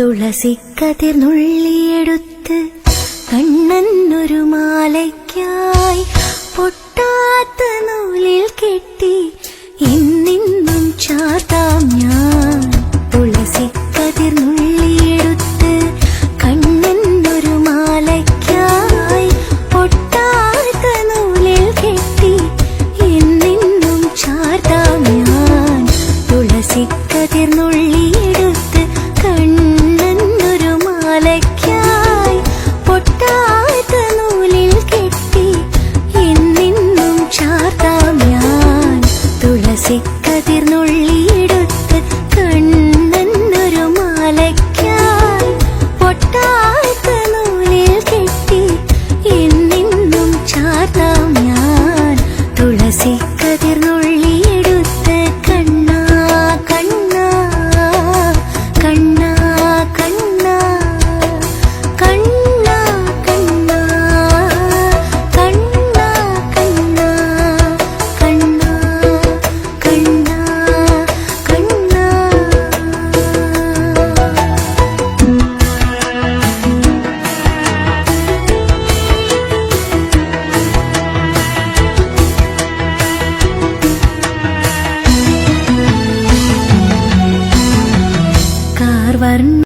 തുളസിക്കതിർന്നുള്ളിയെടുത്ത് കണ്ണന്നൊരു മാലയ്ക്കായി പൊട്ടാത്ത നൂലിൽ കെട്ടി ഇന്നിന്നും ചാത്താം ഞാൻ. തുളസിക്കതിർന്നുള്ളിയെടുത്ത് കണ്ണന്നൊരു മാലയ്ക്കായി പൊട്ടാത്ത നൂലിൽ കെട്ടി എന്നെന്നും ചാത്താം ഞാൻ. തുളസിക്കതിർന്നുള്ളിയെടുത്ത് வர்ண